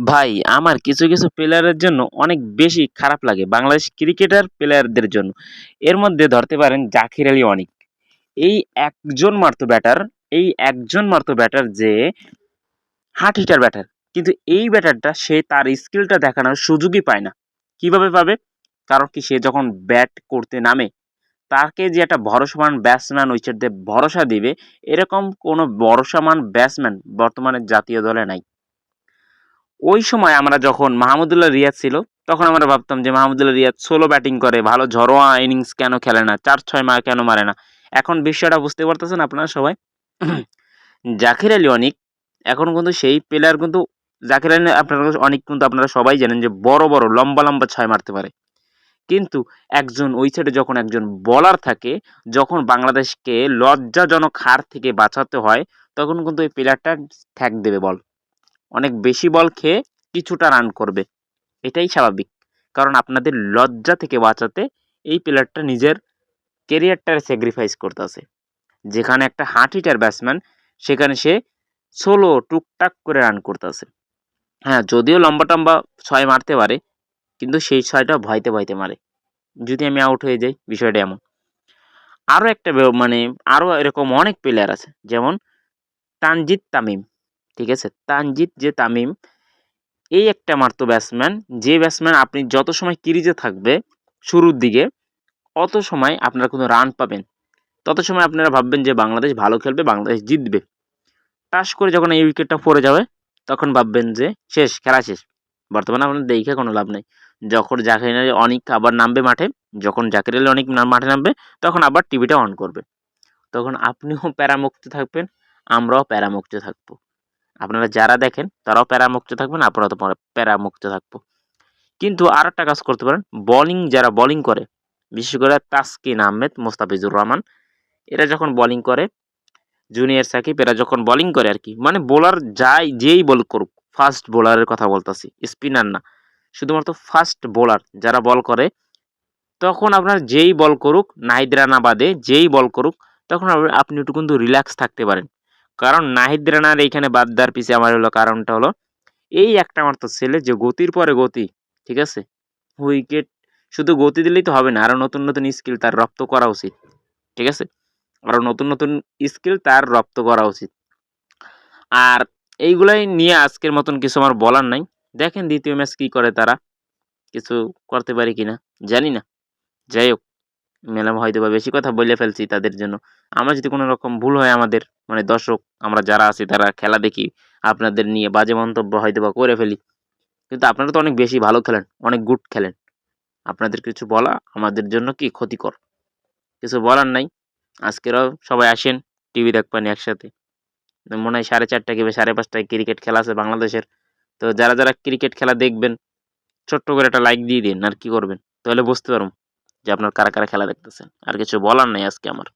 ভাই আমার কিছু, কিছু প্লেয়ারের জন্য অনেক বেশি খারাপ লাগে বাংলাদেশ ক্রিকেটার প্লেয়ারদের জন্য। এর মধ্যে ধরতে পারেন জাকির আলী অনিক। এই একজন মাত্র ব্যাটার, এই একজন মাত্র ব্যাটার যে হাট হিটার ব্যাটার। কিন্তু এই ব্যাটারটা সে তার স্কিলটা দেখানোর সুযোগই পায় না। কীভাবে পাবে? কারণ কি সে যখন ব্যাট করতে নামে, তাকে যে একটা ভরসামান ব্যাটসম্যান দিয়ে ভরসা দিবে, এরকম কোনো ভরসামান ব্যাটসম্যান বর্তমানে জাতীয় দলে নাই। ওই সময় আমরা যখন মাহমুদুল্লাহ রিয়াদ ছিল, তখন আমরা ভাবতাম যে মাহমুদুল্লাহ রিয়াদ সোলো ব্যাটিং করে, ভালো ঝরোয়া ইনিংস কেন খেলে না, চার ছয় মা কেন মারে না। এখন বিষয়টা বুঝতে পারতেছেন আপনারা সবাই? জাকির আলী অনিক, এখন কিন্তু সেই প্লেয়ার কিন্তু জাকির আলী আপনারা অনেক কিন্তু আপনারা সবাই জানেন যে বড় বড়, লম্বা লম্বা ছয় মারতে পারে। কিন্তু একজন ওই সাইডে যখন একজন বলার থাকে, যখন বাংলাদেশকে লজ্জাজনক হার থেকে বাঁচাতে হয়, তখন কিন্তু ওই প্লেয়ারটা ঠ্যাক দেবে বল অনেক বেশি বল খেয়ে কিছুটা রান করবে। এটাই স্বাভাবিক। কারণ আপনাদের লজ্জা থেকে বাঁচাতে এই প্লেয়ারটা নিজের কেরিয়ারটার স্যাক্রিফাইস করতেছে। যেখানে একটা হার্ট হিটার ব্যাটসম্যান সেখানে সে সোলো টুকটাক করে রান করতেছে। হ্যাঁ যদিও লম্বা টম্বা ছয় মারতে পারে, কিন্তু সেই ছয়টা ভয়তে ভয়তে মারে। যদি আমি আউট হয়ে যাই, বিষয়টা এমন। আরও একটা মানে আরও এরকম অনেক প্লেয়ার আছে, যেমন তানজিদ তামিম। ঠিক আছে? তানজিদ যে তামিম, এই একটা মাত্র ব্যাটসম্যান যে ব্যাটসম্যান আপনি যত সময় ক্রিজে থাকবে শুরুর দিকে, অত সময় আপনারা কোনো রান পাবেন। তত সময় আপনারা ভাববেন যে বাংলাদেশ ভালো খেলবে, বাংলাদেশ জিতবে। টাস করে যখন এই উইকেটটা পড়ে যাবে, তখন ভাববেন যে শেষ, খেলা শেষ। বর্তমানে আপনার দেখে কোনো লাভ নেই। যখন জাকির অনেক আবার নামবে মাঠে, যখন জাকির আলী অনেক মাঠে নামবে, তখন আবার টিভিটা অন করবে। তখন আপনিও প্যারামুক্ত থাকবেন, আমরাও প্যারামুক্ত থাকব। আপনারা যারা দেখেন, তারাও প্যারামুক্ত থাকবেন আপনারা তো প্যারামুক্ত থাকব। কিন্তু আর একটা কাজ করতে পারেন বোলিং যারা বোলিং করে, বিশেষ করে তাসকিন আহমেদ, মোস্তাফিজুর রহমান, এরা যখন বোলিং করে জুনিয়র সাকিব, এরা যখন বোলিং করে আর কি মানে বোলার যাই, যেই বল করুক ফাস্ট বোলারের কথা বলতেছি স্পিনার না, শুধুমাত্র ফাস্ট বোলার যারা বল করে, তখন আপনার যেই বল করুক, নাহিদ রানা বাদে যেই বল করুক, তখন আপনি একটু কিন্তু রিল্যাক্স থাকতে পারেন। কারণ নাহিদ রানার এইখানে বাদ দেওয়ার পিছিয়ে আমার হলো কারণটা হলো, এই একটা মাত্র ছেলে যে গতির পরে গতি, ঠিক আছে? উইকেট শুধু গতি দিলেই তো হবে না আরও নতুন নতুন স্কিল তার রপ্ত করা উচিত, ঠিক আছে? আরও নতুন নতুন স্কিল তার রপ্ত করা উচিত। আর এইগুলাই নিয়ে আজকের মতন কিছু আমার বলার নাই। দেখেন দ্বিতীয় ম্যাচ কী করে তারা, কিছু করতে পারি কি না জানি না। যাই হোক ম্যাডাম হয়তো বা বেশি কথা বলে ফেলছি তাদের জন্য। আমরা যদি কোনো রকম ভুল হয় আমাদের মানে দর্শক, আমরা যারা আছি তারা খেলা দেখি, আপনাদের নিয়ে বাজে মন্তব্য হয়তো বা করে ফেলি। কিন্তু আপনারা তো অনেক বেশি ভালো খেলেন, অনেক গুড খেলেন। আপনাদের কিছু বলা আমাদের জন্য কি ক্ষতিকর? কিছু বলার নাই। আজকেরও সবাই আসেন টিভি দেখবেন একসাথে। মনে হয় সাড়ে চারটা কিংবা সাড়ে পাঁচটায় ক্রিকেট খেলা আছে বাংলাদেশের। তো যারা যারা ক্রিকেট খেলা দেখবেন, ছোট্ট করে একটা লাইক দিয়ে দিন, আর কি করবেন? তাহলে বুঝতে পারব। যে আপনার কারা কারা খেলা দেখতেছেন? আর কিছু বলার নেই আজকে আমার।